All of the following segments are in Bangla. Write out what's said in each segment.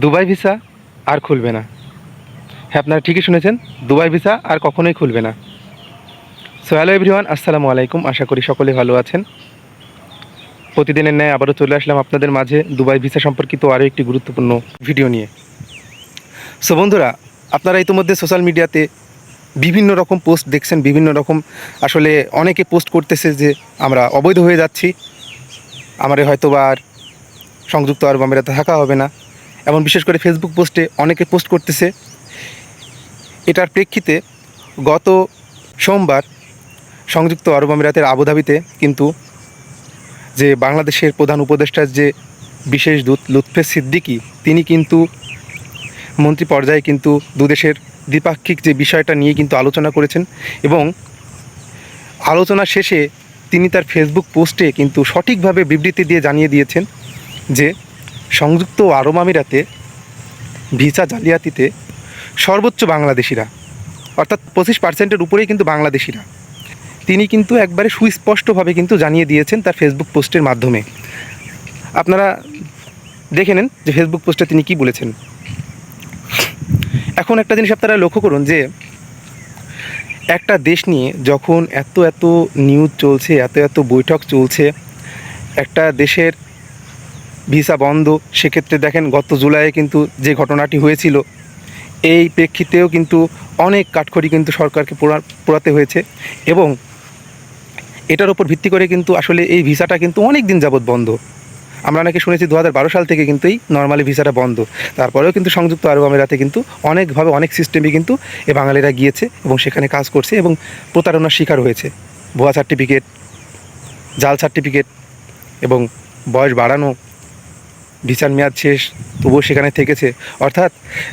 দুবাই ভিসা আর খুলবে না। হ্যাঁ আপনারা ঠিকই শুনেছেন, দুবাই ভিসা আর কখনোই খুলবে না। সো হ্যালো এভরিওয়ান আসসালামু আলাইকুম। আশা করি সকলে ভালো আছেন। প্রতিদিনের ন্যায় আবারও চলে আসলাম আপনাদের মাঝে দুবাই ভিসা সম্পর্কিত আরও একটি গুরুত্বপূর্ণ ভিডিও নিয়ে। সো বন্ধুরা, আপনারা ইতিমধ্যে সোশ্যাল মিডিয়াতে বিভিন্ন রকম পোস্ট দেখছেন, বিভিন্ন রকম আসলে অনেকে পোস্ট করতেছে যে আমরা অবৈধ হয়ে যাচ্ছি আমাদের হয়তো বা আর সংযুক্ত আরব আমিরাতে থাকা হবে না। এমন বিশেষ করে ফেসবুক পোস্টে অনেকে পোস্ট করতেছে। এটার প্রেক্ষিতে গত সোমবার সংযুক্ত আরব আমিরাতের আবুধাবিতে কিন্তু যে বাংলাদেশের প্রধান উপদেষ্টার যে বিশেষ দূত লুৎফে সিদ্দিকী, তিনি কিন্তু মন্ত্রী পর্যায়ে কিন্তু দুদেশের দ্বিপাক্ষিক যে বিষয়টা নিয়ে কিন্তু আলোচনা করেছেন এবং আলোচনা শেষে তিনি তার ফেসবুক পোস্টে কিন্তু সঠিকভাবে বিবৃতি দিয়ে জানিয়ে দিয়েছেন যে সংযুক্ত আরব আমিরাতে ভিসা জালিয়াতিতে সর্বোচ্চ বাংলাদেশিরা, অর্থাৎ পঁচিশ পার্সেন্টের উপরেই কিন্তু বাংলাদেশিরা। তিনি কিন্তু একবারে সুস্পষ্টভাবে কিন্তু জানিয়ে দিয়েছেন তার ফেসবুক পোস্টের মাধ্যমে। আপনারা দেখে নেন যে ফেসবুক পোস্টে তিনি কি বলেছেন। এখন একটা জিনিস আপনারা লক্ষ্য করুন যে, একটা দেশ নিয়ে যখন এত এত নিউজ চলছে, এত এত বৈঠক চলছে, একটা দেশের ভিসা বন্ধ। সেক্ষেত্রে দেখেন গত জুলাইয়ে কিন্তু যে ঘটনাটি হয়েছিল, এই প্রেক্ষিতেও কিন্তু অনেক কাঠখড়ি কিন্তু সরকারকে পোড়া, পোড়াতে হয়েছে এবং এটার উপর ভিত্তি করে কিন্তু আসলে এই ভিসাটা কিন্তু অনেক দিন যাবৎ বন্ধ। আমরা নাকি শুনেছি দু হাজার বারো সাল থেকে কিন্তু এই নর্মালি ভিসাটা বন্ধ। তারপরেও কিন্তু সংযুক্ত আরব আমিরাতে কিন্তু অনেকভাবে অনেক সিস্টেমে কিন্তু এ বাঙালিরা গিয়েছে এবং সেখানে কাজ করছে এবং প্রতারণার শিকার হয়েছে। ভুয়া সার্টিফিকেট জাল সার্টিফিকেট এবং বয়স বাড়ানো ভিসার মেয়াদ শেষ, তবুও সেখানে থেকেছে। অর্থাৎ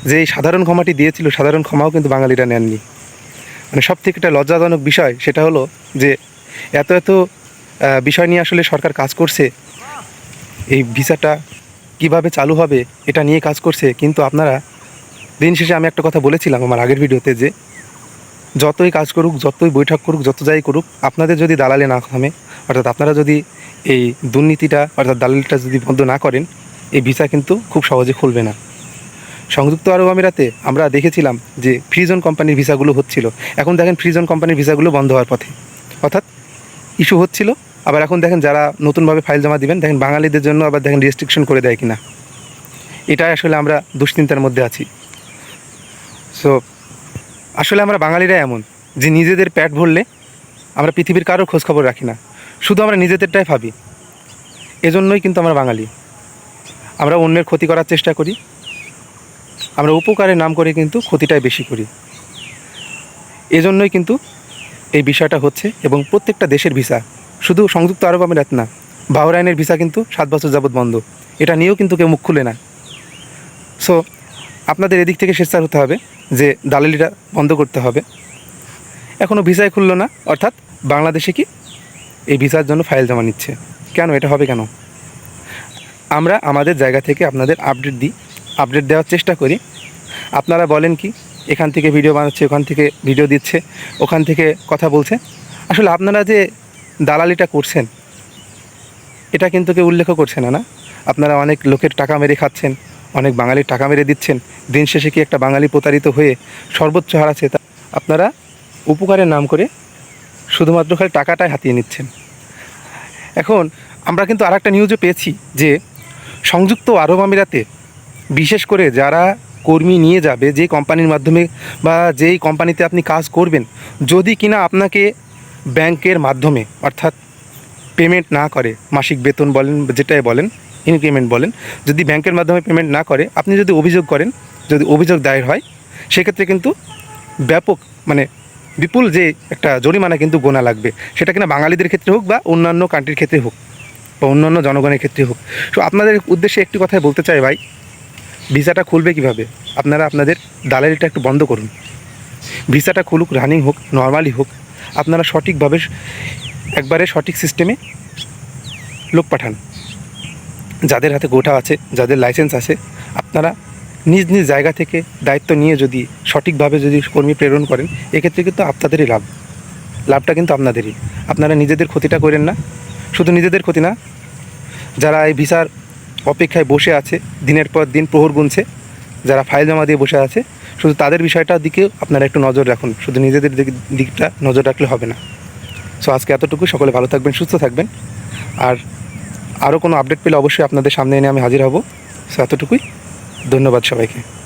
যে সাধারণ ক্ষমাটি দিয়েছিল, সাধারণ ক্ষমাও কিন্তু বাঙালিরা নেননি। মানে সব থেকে একটা লজ্জাজনক বিষয় সেটা হলো যে এত এত বিষয় নিয়ে আসলে সরকার কাজ করছে, এই ভিসাটা কীভাবে চালু হবে, এটা নিয়ে কাজ করছে। কিন্তু আপনারা, দিন শেষে আমি একটা কথা বলেছিলাম আমার আগের ভিডিওতে যে, যতই কাজ করুক, যতই বৈঠক করুক, যত যাই করুক, আপনাদের যদি দালালে না থামে, অর্থাৎ আপনারা যদি এই দুর্নীতিটা, অর্থাৎ দালালিটা যদি বন্ধ না করেন এই ভিসা কিন্তু খুব সহজে খুলবে না। সংযুক্ত আরব আমিরাতে আমরা দেখেছিলাম যে ফ্রিজন কোম্পানির ভিসাগুলো হচ্ছিল। এখন দেখেন ফ্রিজন কোম্পানির ভিসাগুলো বন্ধ হওয়ার পথে। অর্থাৎ ইস্যু হচ্ছিল, আবার এখন দেখেন যারা নতুনভাবে ফাইল জমা দিবেন, দেখেন বাঙালিদের জন্য আবার দেখেন রেস্ট্রিকশন করে দেয় কিনা। এটাই আসলে আমরা দুশ্চিন্তার মধ্যে আছি। সো আসলে আমরা বাঙালিরা এমন যে নিজেদের প্যাট ভরলে আমরা পৃথিবীর কারোর খোঁজখবর রাখি না। শুধু আমরা নিজেদেরটাই ভাবি। এজন্যই কিন্তু আমরা বাঙালি। আমরা অন্যের ক্ষতি করার চেষ্টা করি। আমরা উপকারের নাম করে কিন্তু ক্ষতিটাই বেশি করি। এজন্যই কিন্তু এই বিষয়টা হচ্ছে এবং প্রত্যেকটা দেশের ভিসা, শুধু সংযুক্ত আরব আমিরাত না, বাহরাইনের ভিসা কিন্তু সাত বছর যাবৎ বন্ধ। এটা নিয়েও কিন্তু কেউ মুখ খুলে না। সো আপনাদের এদিক থেকে শেষার হতে হবে যে দালালিটা বন্ধ করতে হবে। এখনও ভিসাই খুললো না, অর্থাৎ বাংলাদেশে কি এই ভিসার জন্য ফাইল জমা নিচ্ছে। কেন? এটা হবে কেন? আমরা আমাদের জায়গা থেকে আপনাদের আপডেট দিই আপডেট দেওয়ার চেষ্টা করি। আপনারা বলেন কি, এখান থেকে ভিডিও বানাচ্ছে, ওখান থেকে ভিডিও দিচ্ছে, ওখান থেকে কথা বলছে। আসলে আপনারা যে দালালিটা করছেন, এটা কিন্তু কেউ উল্লেখ করছে না না? আপনারা অনেক লোকের টাকা মেরে খাচ্ছেন, অনেক বাঙালির টাকা মেরে দিচ্ছেন, দিন শেষে কি একটা বাঙালি প্রতারিত হয়ে সর্বোচ্চ হারাচ্ছে তা আপনারা উপকারের নাম করে শুধুমাত্র খালি টাকাটাই হাতিয়ে নিচ্ছেন। এখন আমরা কিন্তু আর একটা নিউজও পেয়েছি যে সংযুক্ত আরব আমিরাতে, বিশেষ করে যারা কর্মী নিয়ে যাবে, যে কোম্পানির মাধ্যমে বা যেই কোম্পানিতে আপনি কাজ করবেন, যদি কিনা আপনাকে ব্যাংকের মাধ্যমে, অর্থাৎ পেমেন্ট না করে, মাসিক বেতন বলেন, যেটাই বলেন ইনক্রিমেন্ট বলেন, যদি ব্যাংকের মাধ্যমে পেমেন্ট না করে, আপনি যদি অভিযোগ করেন, যদি অভিযোগ দায়ের হয়, সেক্ষেত্রে কিন্তু ব্যাপক মানে বিপুল যে একটা জরিমানা কিন্তু গোনা লাগবে। সেটা কিনা বাঙালিদের ক্ষেত্রে হোক বা অন্যান্য কান্ট্রির ক্ষেত্রে হোক। বা অন্যান্য জনগণের ক্ষেত্রে হোক। তো আপনাদের উদ্দেশ্যে একটি কথাই বলতে চাই ভাই, ভিসাটা খুলবে কীভাবে? আপনারা আপনাদের দালালিটা একটু বন্ধ করুন। ভিসাটা খুলুক রানিং হোক নর্মালি হোক, আপনারা সঠিকভাবে একবারে সঠিক সিস্টেমে লোক পাঠান। যাদের হাতে গোটা আছে, যাদের লাইসেন্স আছে, আপনারা নিজ নিজ জায়গা থেকে দায়িত্ব নিয়ে যদি সঠিকভাবে যদি কর্মী প্রেরণ করেন, এক্ষেত্রে কিন্তু আপনাদেরই লাভ। লাভটা কিন্তু আপনাদেরই। আপনারা নিজেদের ক্ষতিটা করেন না। শুধু নিজেদের ক্ষতি না, যারা এই ভিসার অপেক্ষায় বসে আছে, দিনের পর দিন প্রহর গুনছে, যারা ফাইল জমা দিয়ে বসে আছে, শুধু তাদের বিষয়টার দিকেও আপনারা একটু নজর রাখুন। শুধু নিজেদের দিক- দিকটা নজর রাখলে হবে না। সো আজকে এতটুকু। সকলে ভালো থাকবেন, সুস্থ থাকবেন। আর আরও কোনো আপডেট পেলে অবশ্যই আপনাদের সামনে এনে আমি হাজির হব। সো এতটুকুই। ধন্যবাদ সবাইকে।